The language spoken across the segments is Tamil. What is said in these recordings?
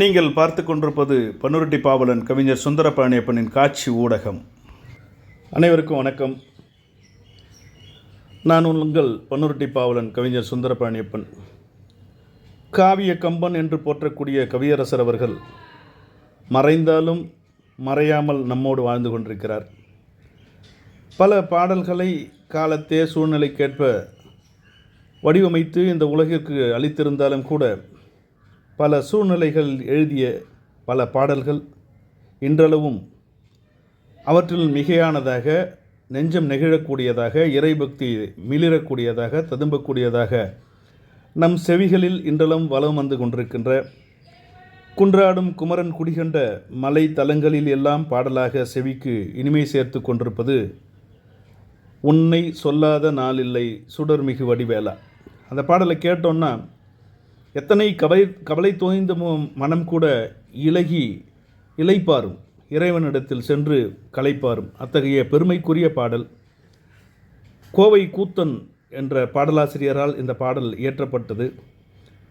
நீங்கள் பார்த்து கொண்டிருப்பது பன்னுருட்டி பாவலன் கவிஞர் சுந்தரபாணியப்பனின் காட்சி ஊடகம். அனைவருக்கும் வணக்கம். நான் உங்கள் பன்னுருட்டி பாவலன் கவிஞர் சுந்தரபாணியப்பன் காவிய கம்பன் என்று போற்றக்கூடிய கவியரசர் அவர்கள் மறைந்தாலும் மறையாமல் நம்மோடு வாழ்ந்து கொண்டிருக்கிறார். பல பாடல்களை காலத்தே சூழ்நிலைக்கேற்ப வடிவமைத்து இந்த உலகிற்கு அளித்திருந்தாலும் கூட பல சூழ்நிலைகள் எழுதிய பல பாடல்கள் இன்றளவும் அவற்றில் மிகையானதாக நெஞ்சம் நெகிழக்கூடியதாக இறைபக்தி மிளிரக்கூடியதாக ததும்பக்கூடியதாக நம் செவிகளில் இன்றளவும் வலம் வந்து கொண்டிருக்கின்ற குன்றாடும் குமரன் குடிகண்ட மலை தலங்களில் எல்லாம் பாடலாக செவிக்கு இனிமை சேர்த்து கொண்டிருப்பது உன்னை சொல்லாத நாளில்லை சுடர்மிகு வடிவேலா. அந்த பாடலை கேட்டோன்னா எத்தனை கவலை கவலை தோய்ந்த மனம் கூட இலகி இலைப்பாரும் இறைவனிடத்தில் சென்று களைப்பாரும். அத்தகைய பெருமைக்குரிய பாடல். கோவை கூத்தன் என்ற பாடலாசிரியரால் இந்த பாடல் இயற்றப்பட்டது.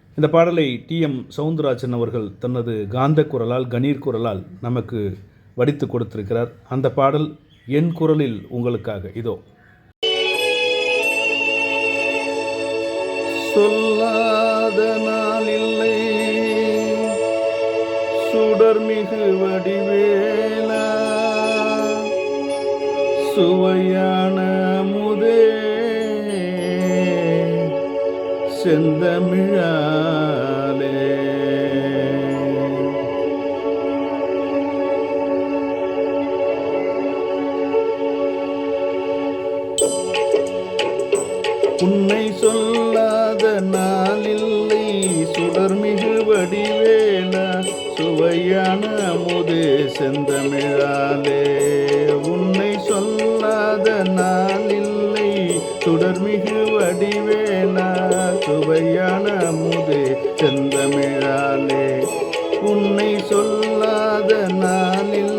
இந்த பாடலை டி. எம். சவுந்தரராஜன் அவர்கள் தனது காந்த குரலால் கணீர் குரலால் நமக்கு வடித்து கொடுத்திருக்கிறார். அந்த பாடல் என் குரலில் உங்களுக்காக. இதோ. சொல்லா சொல்லாத நாளில்லை சுடர்மிகு வடிவேல. சுவையான முதே. செந்தமிழாலே. உன்னை சொல்லாத நாளில் செந்தமிழாலே உன்னை சொல்லாத நான் இல்லை. சுடர்மிகு வடிவேனா சுவையான முது செந்தமிழாலே. உன்னை சொல்லாத நான் இல்லை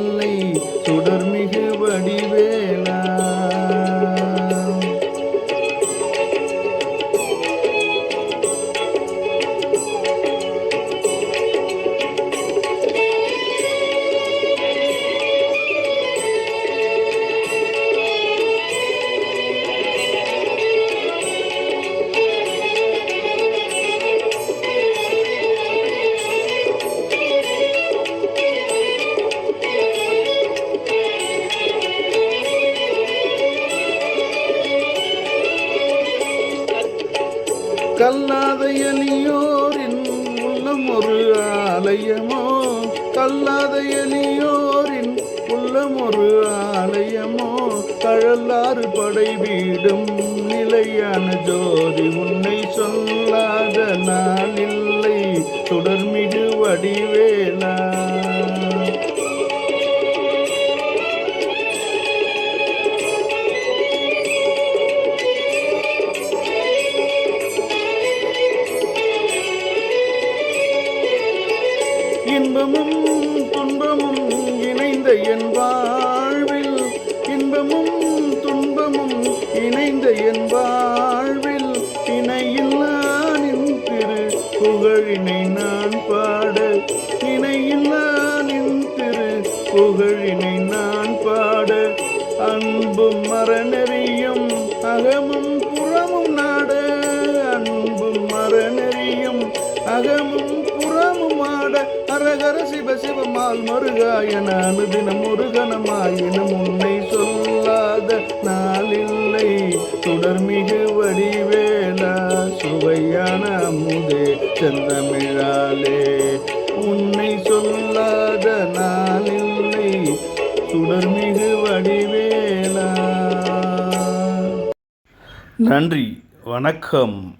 கல்லாத எலியோரின் உள்ளம் ஒரு ஆலயமோ? கல்லாத எலியோரின் உள்ளம் ஒரு ஆலயமோ? கழல்லாறு படை வீடும் நிலையான ஜோதி உன்னை சொல்லாத நான் இல்லை. தொடர்மிகு வடிவே இன்பமும் துன்பமும் இணைந்த என் வாழ்வில். இன்பமும் துன்பமும் இணைந்த என் வாழ்வில். இணையில்லா நின் திரு புகழினை நான் பாட. இணையில்லா நின் திரு புகழினை நான் பாட. அன்பும் மரணறியும் அகமும் புறமும் நாட. அன்பும் மரணறியும் அகமும் அரகர சிவ சிவமால் மருகாயன அனுதினம் முருகனமாயினும் உன்னை சொல்லாத நாளில்லை தொடர்மிகு வடிவேலா சுவையான அமுதே செந்தமிழாலே. உன்னை சொல்லாத நாளில்லை சுடர்மிகு வடிவேலா. நன்றி வணக்கம்.